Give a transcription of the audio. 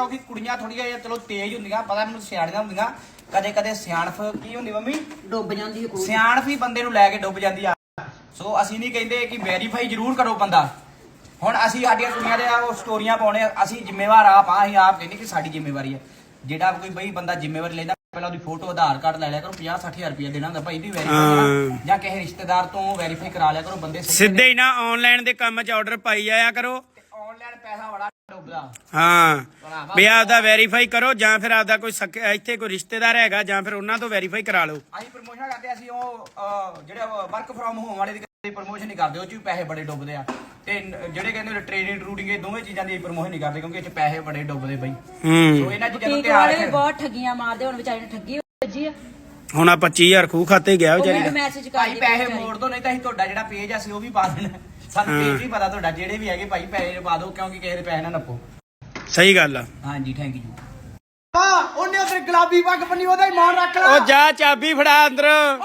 ਕਿਉਂਕਿ ਕੁੜੀਆਂ ਥੋੜੀਆਂ ਜਿਹਾ ਚਲੋ ਤੇਜ਼ ਹੁੰਦੀਆਂ ਪਤਾ ਮੈਨੂੰ ਸਿਆਣੀਆਂ ਹੁੰਦੀਆਂ। ਕਦੇ ਕਦੇ ਸਿਆਣਫ ਕੀ ਹੁੰਦੀ ਮੰਮੀ? ਡੁੱਬ ਜਾਂਦੀ ਹੈ ਕੋਈ। ਸਿਆਣਫ ਹੀ ਬੰਦੇ ਨੂੰ ਲੈ ਕੇ ਡੁੱਬ ਜਾਂਦੀ ਆ। ਸੋ ਅਸੀਂ ਨਹੀਂ ਕਹਿੰਦੇ ਕਿ ਵੈਰੀਫਾਈ ਜ਼ਰੂਰ ਕਰੋ ਬੰਦਾ। ਹੁਣ ਅਸੀਂ ਸਾਡੀਆਂ ਕੁੜੀਆਂ ਦੇ ਆ ਉਹ ਸਟੋਰੀਆਂ ਪਾਉਣੇ ਅਸੀਂ ਜ਼ਿੰਮੇਵਾਰ ਆਪ ਆ ਅਸੀਂ ਆਪ ਕਹਿੰਦੇ ਕਿ ਸਾਡੀ ਜ਼ਿੰਮੇਵਾਰੀ ਹੈ ਜਿਹੜਾ ਕੋਈ ਬਈ ਬੰਦਾ ਜ਼ਿੰਮੇਵਾਰੀ ਲੈਂਦਾ ਪਹਿਲਾਂ ਉਹਦੀ ਫੋਟੋ ਆਧਾਰ ਕਾਰਡ ਲੈ ਲਿਆ ਕਰੋ 50 60000 ਰੁਪਏ ਦੇਣਾ ਹੁੰਦਾ ਭਾਈ ਵੀ ਵੈਰੀਫਾਈ ਜਾਂ ਕਿਸੇ ਰਿਸ਼ਤੇਦਾਰ ਤੋਂ ਵੈਰੀਫਾਈ ਕਰਾ ਲਿਆ ਕਰੋ ਬੰਦੇ ਸਿੱਧੇ ਹੀ ਨਾ ਆਨਲਾਈਨ ਦੇ ਕੰਮ 'ਚ ਆਰਡਰ ਪਾਈ ਜਾਇਆ ਕਰੋ। ਆਨਲਾਈਨ ਪੈਸਾ ਬੜਾ ਡੁੱਬਦਾ। ਹਾਂ ਵੀ ਆਪਦਾ ਵੈਰੀਫਾਈ ਕਰੋ ਜਾਂ ਫਿਰ ਆਪਦਾ ਕੋਈ ਸਕ- ਇੱਥੇ ਕੋਈ ਰਿਸ਼ਤੇਦਾਰ ਹੈਗਾ ਜਾਂ ਫਿਰ ਉਹਨਾਂ ਤੋਂ ਵੈਰੀਫਾਈ ਕਰਾ ਲਓ। ਅਸੀਂ ਪ੍ਰਮੋਸ਼ਨ ਕਰਦੇ ਅਸੀਂ ਉਹ ਅਹ, ਜਿਹੜੇ ਵਰਕ ਫਰੋਮ ਹੋਮ ਵਾਲੇ ਦੀ ਪ੍ਰਮੋਸ਼ਨ ਨਹੀਂ ਕਰਦੇ ਉਹ ਚ ਵੀ ਪੈਸੇ ਬੜੇ ਡੁੱਬਦੇ ਆ। ਤੇ ਨ- ਜਿਹੜੇ ਕਹਿੰਦੇ ਟ੍ਰੇਨਿੰਗ ਟਰੂਡਿੰਗ ਇਹ ਦੋਵੇਂ ਚੀਜ਼ਾਂ ਦੀ ਪ੍ਰਮੋਸ਼ਨ ਨਹੀਂ ਕਰਦੇ ਕਿਉਂਕਿ ਇਹ ਚ ਪੈਸੇ ਬੜੇ ਡੁੱਬਦੇ ਬਈ। ਹੂੰ। ਸੋ ਇਹਨਾਂ ਚੀਜ਼ਾਂ ਨੂੰ ਬੁਟੀਕ ਧਿਆਨ ਵਾਲੇ ਵੀ ਰੱਖਿਓ ਬਹੁਤ ਠੱਗੀਆਂ ਮਾਰਦੇ ਹੁਣ ਵਿਚਾਰੇ ਨੂੰ ਠੱਗੀ ਵੱਜੀ ਆ। ਹੁਣ ਆ 25000 ਖੂਹ ਖਾਤੇ ਗਿਆ ਵਿਚਾਰੀ ਦਾ। ਮੈਸੇਜ ਕਰ ਭਾਈ ਪੈਸੇ ਮੋੜ ਦੋ ਨਹੀਂ ਤਾਂ ਅਸੀਂ ਤੁਹਾਡਾ ਜਿਹੜਾ ਪੇਜ ਆ ਅਸੀਂ ਉਹ ਵੀ ਪਾ ਦੇਣਾ। ਸਾਨੂੰ ਪੇਜ ਵੀ ਪਤਾ ਤੁਹਾਡਾ ਜਿਹੜੇ ਵੀ ਹੈਗੇ ਭਾਈ ਪੈਸੇ ਪਾ ਦਿਓ ਕਿਉਂਕਿ ਕਿਸੇ ਦੇ ਪੈਸੇ ਨਾ ਨੱਪੋ। ਸਹੀ ਗੱਲ ਆ। ਹਾਂਜੀ ਥੈਂਕ ਯੂ ਉਹਨੇ ਉਧਰ ਗੁਲਾਬੀ ਪੱਗ ਬੰਨੀ ਉਹਦਾ ਹੀ ਮਾਣ ਰੱਖ ਉਹ ਜਾ ਚਾਬੀ ਫੜਾ ਅੰਦਰ।